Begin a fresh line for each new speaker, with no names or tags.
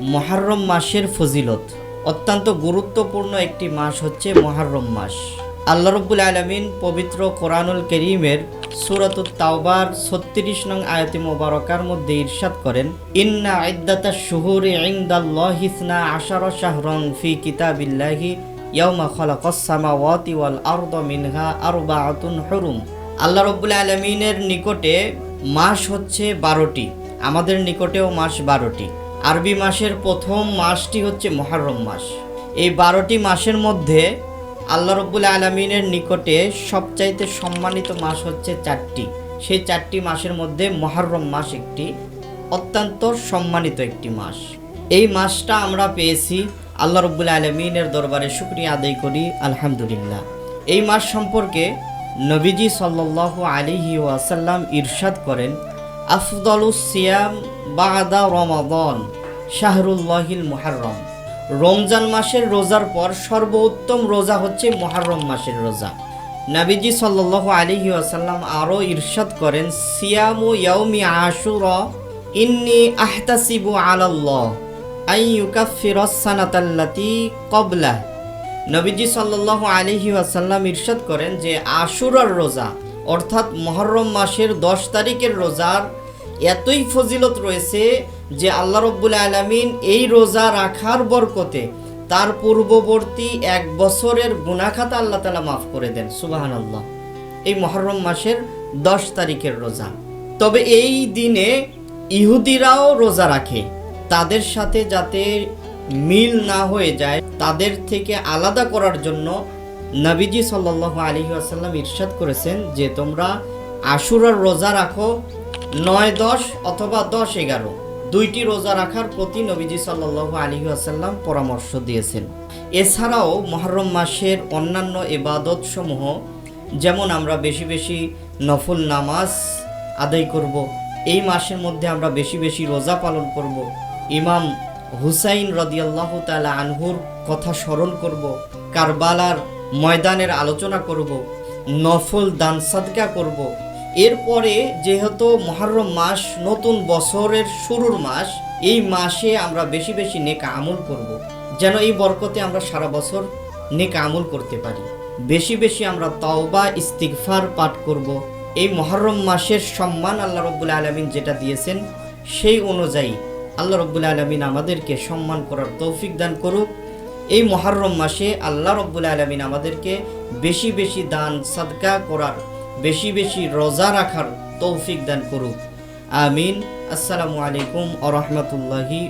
মহারম মাসের ফজিলত। অত্যন্ত গুরুত্বপূর্ণ একটি মাস হচ্ছে মহারম মাস। আল্লাহ রব্বুল আলমিন পবিত্র কোরআনুল করিমের সুরত তাওবার ছত্রিশ নং আয়তি মোবারকার মধ্যে ইরশাদ করেন, ইন্না ইদ্দাতা শুহুরি ইনদাল্লাহিসনা আশার শাহরং ফি কিতাবিল্লাহি ইয়াউমা খালাকাস সামাওয়াতি ওয়াল আরদ মিনহা আরবাআতুন হুরুম। আল্লাহ রব্বুল আলমিনের নিকটে মাস হচ্ছে বারোটি। আমাদের নিকটেও মাস বারোটি। আরবি মাসের প্রথম মাসটি হচ্ছে মহারম মাস। এই বারোটি মাসের মধ্যে আল্লাহ রব্বুল আলমিনের নিকটে সবচাইতে সম্মানিত মাস হচ্ছে চারটি। সেই চারটি মাসের মধ্যে মহারম মাস একটি, অত্যন্ত সম্মানিত একটি মাস। এই মাসটা আমরা পেয়েছি আল্লাহ রব্বুল আলমিনের দরবারে শুক্রিয়া আদায় করি, আলহামদুলিল্লাহ। এই মাস সম্পর্কে নবীজি সাল্লাহ আলিহি ওয়াসাল্লাম ইরশাদ করেন, আফদলুস সিয়াম বাদা রমাদন। শাহরুল্লাহিল মুহাররম। রমজান মাসের রোজার পর সর্বোত্তম রোজা হচ্ছে মহারম মাসের রোজা। নাবিজি সাল্লাহ আলিহি আসাল্লাম আরও ইরশাদ করেন, সিয়ামু ইয়াউমি আশুর, ইন্নি আহতাসিবু আলাল্লাহ আই ইউকাফিরস সানাতাল্লাতি কবলা নবীজি সাল্লাহ আলিহি আসাল্লাম ইরশাদ করেন যে আশুরার রোজা, অর্থাৎ মহরম মাসের দশ তারিখের রোজার এতই ফজিলত রয়েছে যে আল্লাহ রব্বুল আলমিন এই রোজা রাখার বরকতে তার পূর্ববর্তী এক বছরের গুনাখাতা আল্লাহ তালা মাফ করে দেন সুবাহান আল্লাহ এই মহরম মাসের দশ তারিখের রোজা। তবে এই দিনে ইহুদিরাও রোজা রাখে। তাদের সাথে যাতে মিল না হয়ে যায়, তাদের থেকে আলাদা করার জন্য নবীজি সাল্লাহ আলী আসাল্লাম ইরশাদ করেছেন যে তোমরা আশুরার রোজা রাখো নয়, দশ অথবা দশ, এগারো। দুইটি রোজা রাখার প্রতি নবীজি সাল্লাহ আলী আসাল্লাম পরামর্শ দিয়েছেন। এছাড়াও মহরম মাসের অন্যান্য এবাদত সমূহ যেমন আমরা বেশি বেশি নফল নামাজ আদায় করব, এই মাসের মধ্যে আমরা বেশি বেশি রোজা পালন করব, ইমাম হুসাইন রদিয়াল্লাহ তালা আনহুর কথা স্মরণ করব, কারবালার ময়দানের আলোচনা করব, নফল দান সাদকা করব এরপরে যেহেতু মহরম মাস নতুন বছরের শুরুর মাস, এই মাসে আমরা বেশি বেশি নেকা আমল করব। যেন এই বরকতে আমরা সারা বছর নেকা আমল করতে পারি বেশি বেশি আমরা তাওবা, ইস্তিগফার পাঠ করব। এই মহরম মাসের সম্মান আল্লাহ রব্বুল আলমিন যেটা দিয়েছেন, সেই অনুযায়ী আল্লাহ রব্বুল আলমিন আমাদেরকে সম্মান করার তৌফিক দান করুক এই মহরম মাসে আল্লাহ রব্বুল আলমিন আমাদেরকে বেশি বেশি দান, সাদকা করার বেশি বেশি রোজা রাখার তৌফিক দান করুক। আমিন। আসসালামু আলাইকুম আ রহমতুল্লাহি